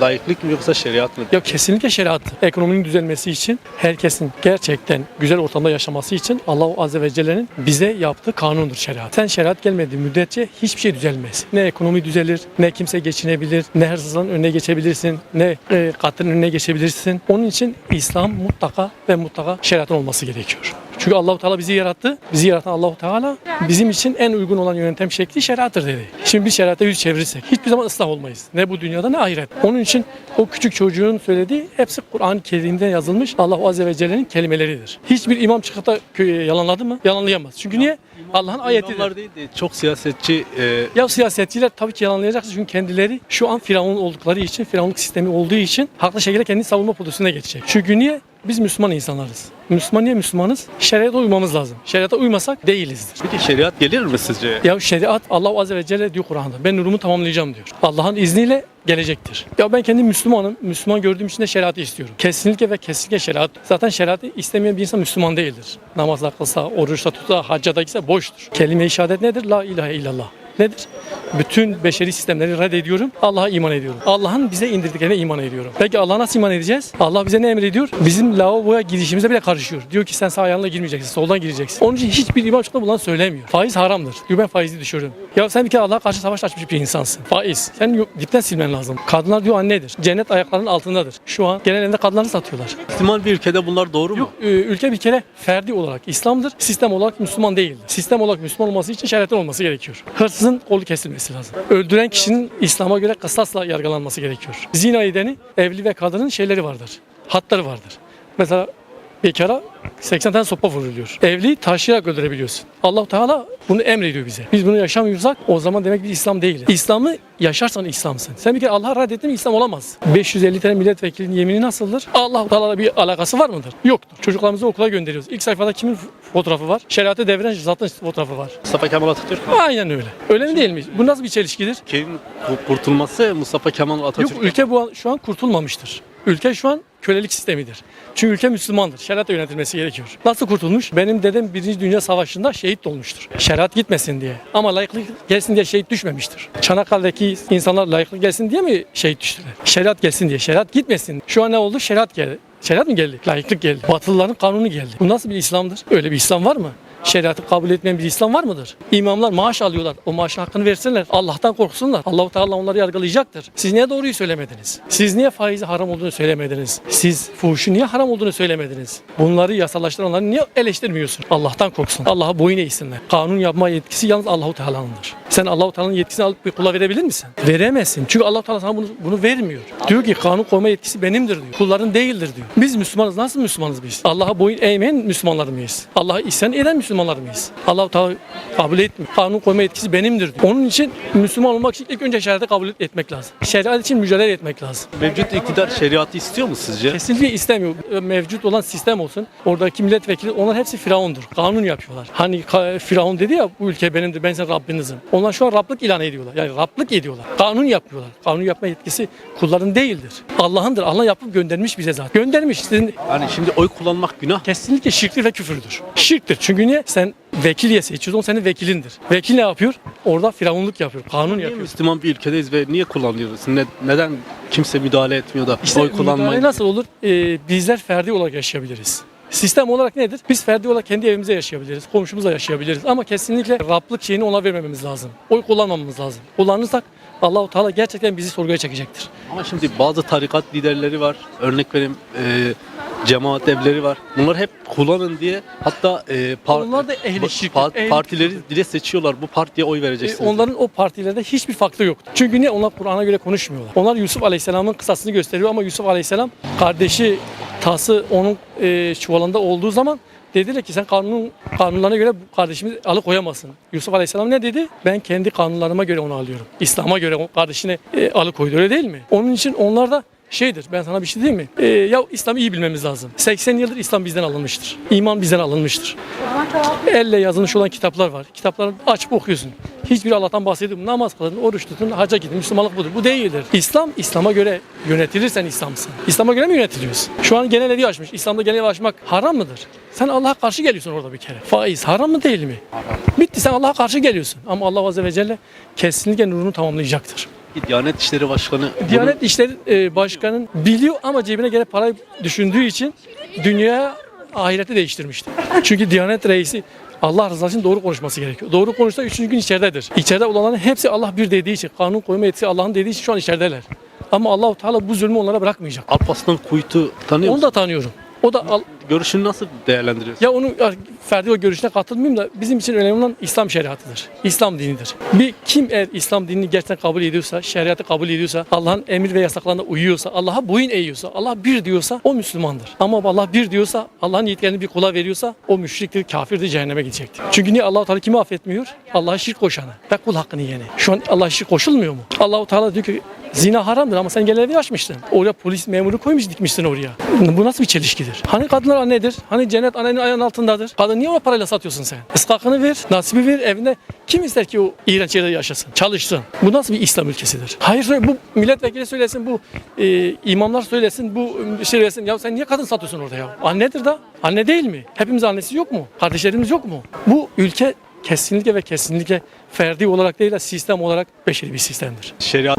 Laiklik mi yoksa şeriat mı? Ya kesinlikle şeriattır. Ekonominin düzelmesi için, herkesin gerçekten güzel ortamda yaşaması için Allah Azze ve Celle'nin bize yaptığı kanundur şeriat. Sen şeriat gelmediği müddetçe hiçbir şey düzelmez. Ne ekonomi düzelir, ne kimse geçinebilir, ne hırsızlığın önüne geçebilirsin, ne e, katilin önüne geçebilirsin. Onun için İslam mutlaka ve mutlaka şeriatın olması gerekiyor. Çünkü Allahu Teala bizi yarattı. Bizi yaratan Allahu Teala bizim için en uygun olan yöntem şekli şeriattır dedi. Şimdi biz şeriata yüz çevirirsek hiçbir zaman ıslah olmayız. Ne bu dünyada ne ahiret. Onun için o küçük çocuğun söylediği hepsi Kur'an-ı Kerim'de yazılmış Allah Azze ve Celle'nin kelimeleridir. Hiçbir imam çıkıp da yalanladı mı? Yalanlayamaz. Çünkü niye? Allah'ın ayetidir. Değil de çok siyasetçi e, Ya siyasetçiler tabii ki yalanlayacaktır çünkü kendileri şu an firavun oldukları için, firavunluk sistemi olduğu için haklı şekilde kendi savunma pozisyonuna geçecek. Çünkü niye? Biz Müslüman insanlarız. Müslüman niye Müslümanız? Şeriata uymamız lazım. Şeriata uymasak değilizdir. peki şeriat gelir mi sizce? Ya şeriat Allah Azze ve Celle diyor Kur'an'da. Ben nurumu tamamlayacağım diyor. Allah'ın izniyle gelecektir. Ya ben kendim Müslümanım. Müslüman gördüğüm için de şeriatı istiyorum. Kesinlikle ve kesinlikle şeriat. Zaten şeriatı istemeyen bir insan Müslüman değildir. Namazda kılsa, oruçta tutsa, hacca da gitse boştur. Kelime-i şehadet nedir? La ilahe illallah. Nedir? Bütün beşeri sistemleri reddediyorum. Allah'a iman ediyorum. Allah'ın bize indirdiklerine iman ediyorum. Peki Allah'a nasıl iman edeceğiz? Allah bize ne emrediyor? Bizim lavaboya girişimize bile karışıyor. Diyor ki sen sağ ayağınla girmeyeceksin, soldan gireceksin. Onun için hiçbir imam çıkıp bundan söylemiyor. Faiz haramdır. Diyor ben faizi düşürürüm. Ya sen bir kere Allah'a karşı savaş açmış bir insansın. Faiz. Sen dipten silmen lazım. Kadınlar diyor annedir. Cennet ayaklarının altındadır. Şu an genel evde kadınları satıyorlar. Müslüman bir ülkede bunlar doğru mu? Yok e, ülke bir kere ferdi olarak İslam'dır. Sistem olarak Müslüman değildir. Sistem olarak Müslüman olması için şeriatın olması gerekiyor. Hırsızın kolu kesilmesi lazım. Öldüren kişinin İslam'a göre kısasla yargılanması gerekiyor. Zina edeni evli ve kadının şeyleri vardır. Hatları vardır. Mesela bekara 80 tane sopa vuruluyor. Evli taşıyarak öldürebiliyorsun. allah Teala bunu emrediyor bize. Biz bunu yaşamıyorsak o zaman demek bir İslam değiliz. İslam'ı yaşarsan İslam'sın. Sen bir kere Allah'a reddettin mi İslam olamaz. 550 tane milletvekilinin yemini nasıldır? allah Teala'la bir alakası var mıdır? Yoktur. Çocuklarımızı okula gönderiyoruz. İlk sayfada kimin fotoğrafı var? Şeriatı deviren zaten fotoğrafı var. Mustafa Kemal Atatürk Aynen öyle. Öyle mi değil mi? Bu nasıl bir çelişkidir? ülkenin kurtulması Mustafa Kemal Yok Atatürk. ülke bu an, şu an kurtulmamıştır. Ülke şu an kölelik sistemidir. Çünkü ülke Müslümandır. Şeriatla yönetilmesi gerekiyor. Nasıl kurtulmuş? Benim dedem 1. Dünya Savaşı'nda şehit olmuştur. Şeriat gitmesin diye. Ama layıklık gelsin diye şehit düşmemiştir. Çanakkale'deki insanlar layıklık gelsin diye mi şehit düştüler? Şeriat gelsin diye. Şeriat gitmesin. Şu an ne oldu? Şeriat geldi. Şeriat mı geldi? Layıklık geldi. Batılıların kanunu geldi. Bu nasıl bir İslam'dır? Öyle bir İslam var mı? Şeriatı kabul etmeyen bir İslam var mıdır? İmamlar maaş alıyorlar. O maaşın hakkını versinler. Allah'tan korksunlar. Allahu Teala onları yargılayacaktır. Siz niye doğruyu söylemediniz? Siz niye faizi haram olduğunu söylemediniz? Siz fuhuşun niye haram olduğunu söylemediniz? Bunları yasalaştıranları niye eleştirmiyorsun? Allah'tan korksun. Allah'a boyun eğsinler. Kanun yapma yetkisi yalnız Allahu Teala'nındır. Sen Allahu Teala'nın yetkisini alıp bir kula verebilir misin? Veremezsin. Çünkü Allahu Teala sana bunu, bunu vermiyor. Diyor ki kanun koyma yetkisi benimdir diyor. Kulların değildir diyor. Biz Müslümanız. Nasıl Müslümanız biz? Allah'a boyun eğmeyen Müslümanlar mıyız? Allah'a isyan eden Müslümanlar mıyız? Allah-u Teala kabul etmiyor. Kanun koyma yetkisi benimdir diyor. Onun için Müslüman olmak için ilk önce şeriatı kabul etmek lazım. Şeriat için mücadele etmek lazım. Mevcut iktidar şeriatı istiyor mu sizce? Kesinlikle istemiyor. Mevcut olan sistem olsun. Oradaki milletvekili onlar hepsi firavundur. Kanun yapıyorlar. Hani firavun dedi ya bu ülke benimdir ben senin Rabbinizim. Onlar şu an Rablık ilan ediyorlar. Yani Rablık ediyorlar. Kanun yapıyorlar. Kanun yapma yetkisi kulların değildir. Allah'ındır. Allah yapıp göndermiş bize zaten. Göndermiş. Sizin Yani şimdi oy kullanmak günah. kesinlikle şirktir ve küfürdür. Şirktir. Çünkü niye? Sen vekil seçiyorsun. O senin vekilindir. Vekil ne yapıyor? Orada firavunluk yapıyor. Kanun Niye yapıyor. Müslüman bir ülkedeyiz ve niye kullanıyoruz? Ne, neden kimse müdahale etmiyor da İşte oy müdahale kullanmayı? nasıl olur? Ee, bizler ferdi olarak yaşayabiliriz. Sistem olarak nedir? Biz ferdi olarak kendi evimizde yaşayabiliriz, komşumuzla yaşayabiliriz ama kesinlikle Rablık şeyini ona vermememiz lazım. Oy kullanmamamız lazım. Kullanırsak Allahu Teala gerçekten bizi sorguya çekecektir. Ama şimdi bazı tarikat liderleri var. Örnek vereyim e, cemaat evleri var. Bunlar hep kullanın diye hatta e, par- Onlar da ehli pa- şirk, pa- ehli partileri dile seçiyorlar. Bu partiye oy Ee, vereceksiniz. onların o partilerde hiçbir farklı yok. Çünkü niye? Onlar Kur'an'a göre konuşmuyorlar. Onlar Yusuf Aleyhisselam'ın kısasını gösteriyor ama Yusuf Aleyhisselam kardeşi tası onun e, çuvalında olduğu zaman dediler ki sen kanunun kanunlarına göre bu kardeşimi alıkoyamazsın. Yusuf Aleyhisselam ne dedi? Ben kendi kanunlarıma göre onu alıyorum. İslam'a göre o kardeşini e, alıkoydu öyle değil mi? Onun için onlar da şeydir ben sana bir şey diyeyim mi? E, ya İslam'ı iyi bilmemiz lazım. 80 yıldır İslam bizden alınmıştır. İman bizden alınmıştır. Elle yazılmış olan kitaplar var. Kitapları açıp okuyorsun. Hiçbir Allah'tan bahsediyor. Namaz kılın, oruç tutun, hacca gidin. Müslümanlık budur. Bu değildir. İslam, İslam'a göre yönetilirsen İslam'sın. İslam'a göre mi yönetiliyorsun? Şu an genel evi açmış. İslam'da genel evi açmak haram mıdır? Sen Allah'a karşı geliyorsun orada bir kere. Faiz haram mı değil mi? Bitti sen Allah'a karşı geliyorsun. Ama Allah Azze ve Celle kesinlikle nurunu tamamlayacaktır. Peki Diyanet İşleri Başkanı Diyanet İşleri e, Başkanı'nın biliyor ama cebine göre parayı düşündüğü için dünyaya ahireti değiştirmişti. Çünkü Diyanet Reisi Allah rızası için doğru konuşması gerekiyor. Doğru konuşsa üçüncü gün içeridedir. İçeride olanların hepsi Allah bir dediği için, kanun koyma yetisi Allah'ın dediği için şu an içerideler. Ama Allahu Teala bu zulmü onlara bırakmayacak. Alparslan Kuyut'u tanıyor Onu musun? da tanıyorum. O da al- Görüşünü nasıl değerlendiriyorsun? ya onu ya ferdi o görüşüne katılmayayım da bizim için önemli olan İslam şeriatıdır. İslam dinidir. Bir kim eğer İslam dinini gerçekten kabul ediyorsa, şeriatı kabul ediyorsa, Allah'ın emir ve yasaklarına uyuyorsa, Allah'a boyun eğiyorsa, Allah bir diyorsa o Müslümandır. Ama Allah bir diyorsa, Allah'ın yetkilerini bir kula veriyorsa o müşriktir, kafirdir, cehenneme gidecektir. Çünkü niye Allah-u Teala kimi affetmiyor? Allah'a şirk koşanı ve kul hakkını yiyeni. Şu an Allah'a şirk koşulmuyor mu? Allahu Teala diyor ki Zina haramdır ama sen gel evi açmıştın. Oraya polis memuru koymuş dikmişsin oraya. Bu nasıl bir çelişkidir? Hani kadınlar annedir? Hani cennet annenin ayağının altındadır? Kadın niye o parayla satıyorsun sen? Iskakını ver, nasibi ver evinde. Kim ister ki o iğrenç yerde yaşasın, çalışsın? Bu nasıl bir İslam ülkesidir? Hayır bu milletvekili söylesin, bu e, imamlar söylesin, bu e, şey söylesin. Ya sen niye kadın satıyorsun orada ya? Annedir da. Anne değil mi? Hepimiz annesi yok mu? Kardeşlerimiz yok mu? Bu ülke kesinlikle ve kesinlikle ferdi olarak değil de sistem olarak beşeri bir sistemdir. Şeriat